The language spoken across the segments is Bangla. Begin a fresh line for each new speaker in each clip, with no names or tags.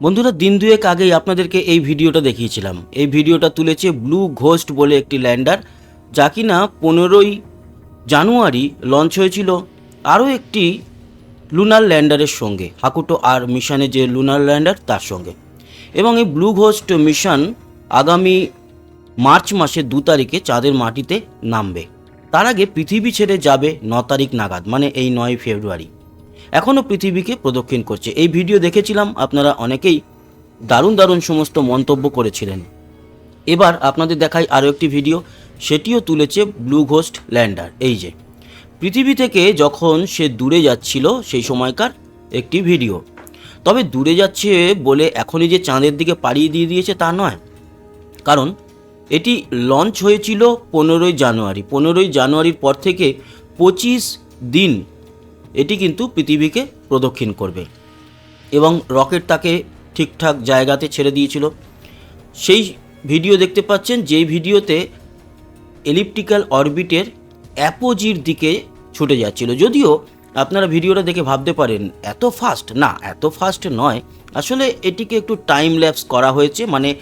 বন্ধুরা, দিন দুয়েক আগেই আপনাদেরকে এই ভিডিওটা দেখিয়েছিলাম। এই ভিডিওটা তুলেছে ব্লু ঘোস্ট বলে একটি ল্যান্ডার, যা কিনা পনেরোই জানুয়ারি লঞ্চ হয়েছিল আরও একটি লুনার ল্যান্ডারের সঙ্গে হাকুটো আর মিশনে যে লুনার ল্যান্ডার তার সঙ্গে। এবং এই ব্লু ঘোস্ট মিশন আগামী মার্চ মাসের দু তারিখে চাঁদের মাটিতে নামবে। তার আগে পৃথিবী ছেড়ে যাবে ন তারিখ নাগাদ মানে এই নয় ফেব্রুয়ারি। এখনও পৃথিবীকে প্রদক্ষিণ করছে। এই ভিডিও দেখেছিলাম আপনারা অনেকেই দারুণ দারুণ সমস্ত মন্তব্য করেছিলেন। এবার আপনাদের দেখাই আরও একটি ভিডিও, সেটিও তুলেছে ব্লু ঘোস্ট ল্যান্ডার এই যে, পৃথিবী থেকে যখন সে দূরে যাচ্ছিল, সেই সময়কার একটি ভিডিও। তবে দূরে যাচ্ছে বলে এখনই যে চাঁদের দিকে পাড়িয়ে দিয়ে দিয়েছে তা নয়। কারণ এটি লঞ্চ হয়েছিল পনেরোই জানুয়ারি। পনেরোই জানুয়ারির পর থেকে পঁচিশ দিন এটি কিন্তু পৃথিবীকে প্রদক্ষিণ করবে। এবং রকেট তাকে ঠিকঠাক জায়গাতে ছেড়ে দিয়েছিল। সেই ভিডিও দেখতে পাচ্ছেন যেই ভিডিওতে এলিপ্টিক্যাল অরবিটের অ্যাপোজির দিকে ছুটে যাচ্ছিল। যদিও আপনারা ভিডিওটা দেখে ভাবতে পারেন, এত ফাস্ট না, এত ফাস্ট নয়। আসলে এটিকে একটু টাইম ল্যাপস করা হয়েছে। মানে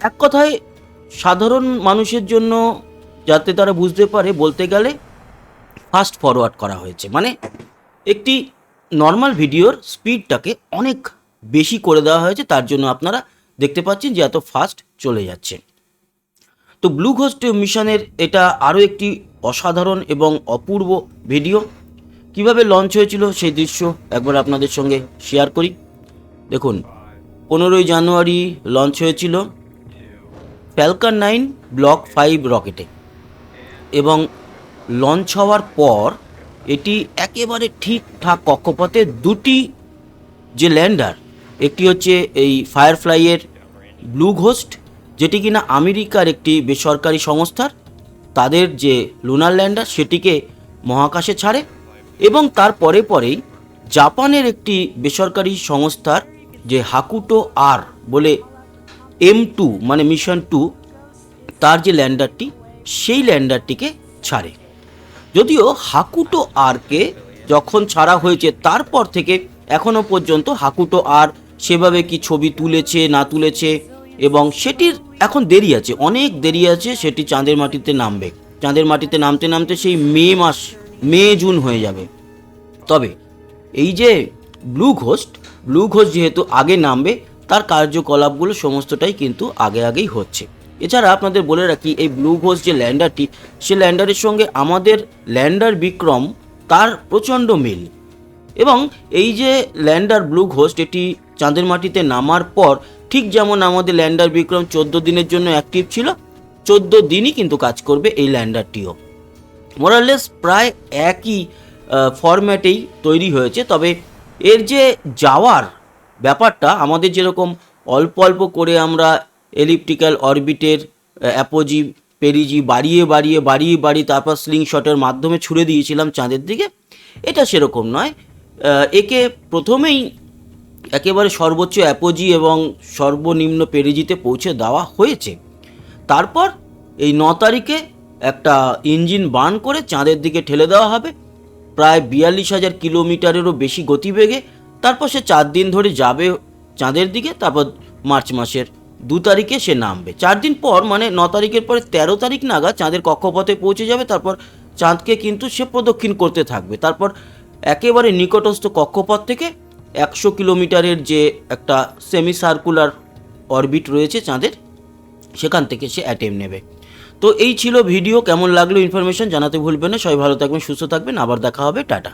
এক কথায় সাধারণ মানুষের জন্য যাতে তারা বুঝতে পারে, বলতে গেলে ফাস্ট ফরওয়ার্ড করা হয়েছে। মানে একটি নর্মাল ভিডিওর স্পিডটাকে অনেক বেশি করে দেওয়া হয়েছে, তার জন্য আপনারা দেখতে পাচ্ছেন যে এত ফাস্ট চলে যাচ্ছে। তো ব্লু ঘোস্ট মিশনের এটা আরও একটি অসাধারণ এবং অপূর্ব ভিডিও। কীভাবে লঞ্চ হয়েছিল সেই দৃশ্য একবার আপনাদের সঙ্গে শেয়ার করি। দেখুন, পনেরোই জানুয়ারি লঞ্চ হয়েছিল ফ্যালকন নাইন ব্লক ফাইভ রকেটে এবং লঞ্চ হওয়ার পর এটি একেবারে ঠিকঠাক কক্ষপথে দুটি যে ল্যান্ডার, একটি হচ্ছে এই ফায়ারফ্লাইয়ের ব্লু ঘোস্ট যেটি কিনা আমেরিকার একটি বেসরকারি সংস্থার, তাদের যে লুনার ল্যান্ডার সেটিকে মহাকাশে ছাড়ে এবং তার পরে পরেই জাপানের একটি বেসরকারি সংস্থার যে হাকুটো আর বলে এম টু মানে মিশন টু তার যে ল্যান্ডারটি, সেই ল্যান্ডারটিকে ছাড়ে। যদিও হাকুটো আরকে যখন ছাড়া হয়েছে তারপর থেকে এখনও পর্যন্ত হাকুটো আর সেভাবে কি ছবি তুলেছে, না তুলেছে, এবং সেটির এখন দেরি আছে, অনেক দেরি আছে সেটি চাঁদের মাটিতে নামবে। চাঁদের মাটিতে নামতে নামতে সেই মে মাস, মে, জুন হয়ে যাবে। তবে এই যে ব্লু ঘোস্ট ব্লু ঘোস্ট যেহেতু আগে নামবে, তার কার্যকলাপগুলো সমস্তটাই কিন্তু আগে আগেই হচ্ছে। এছাড়া আপনাদের বলে রাখি, এই ব্লু ঘোস্ট যে ল্যান্ডারটি, সে ল্যান্ডারের সঙ্গে আমাদের ল্যান্ডার বিক্রম, তার প্রচণ্ড মিল। এবং এই যে ল্যান্ডার ব্লু ঘোস্ট এটি চাঁদের মাটিতে নামার পর, ঠিক যেমন আমাদের ল্যান্ডার বিক্রম চোদ্দ দিনের জন্য অ্যাক্টিভ ছিল, চোদ্দ দিনই কিন্তু কাজ করবে এই ল্যান্ডারটিও। মোরালেস প্রায় একই ফরম্যাটেই তৈরি হয়েছে, তবে এর যে যাওয়ার ব্যাপারটা, আমাদের যেরকম অল্প অল্প করে আমরা এলিপ্টিক্যাল অরবিটের অ্যাপোজি পেরিজি বাড়িয়ে বাড়িয়ে বাড়িয়ে বাড়িয়ে তারপর স্লিং শটের মাধ্যমে ছুড়ে দিয়েছিলাম চাঁদের দিকে। এটা সেরকম নয়। একে প্রথমেই একেবারে সর্বোচ্চ অ্যাপোজি এবং সর্বনিম্ন পেরিজিতে পৌঁছে দেওয়া হয়েছে। তারপর এই ন তারিখে একটা ইঞ্জিন বার্ন করে চাঁদের দিকে ঠেলে দেওয়া হবে। প্রায় বিয়াল্লিশ হাজার কিলোমিটারেরও বেশি গতিবেগে। তারপর সে চার দিন ধরে যাবে চাঁদের দিকে, তারপর মার্চ মাসের দু তারিখে সে নামবে। চার দিন পর মানে ন তারিখের পরে তেরো তারিখ নাগাদ চাঁদের কক্ষপথে পৌঁছে যাবে, তারপর চাঁদকে কিন্তু সে প্রদক্ষিণ করতে থাকবে। তারপর একেবারে নিকটস্থ কক্ষপথ থেকে একশো কিলোমিটারের যে একটা সেমি সার্কুলার অরবিট রয়েছে চাঁদের, সেখান থেকে সে অ্যাটেম নেবে। তো এই ছিল ভিডিও, কেমন লাগল ইনফরমেশন জানাতে ভুলবেন না। সবাই ভালো থাকবেন, সুস্থ থাকবেন। আবার দেখা হবে, টাটা।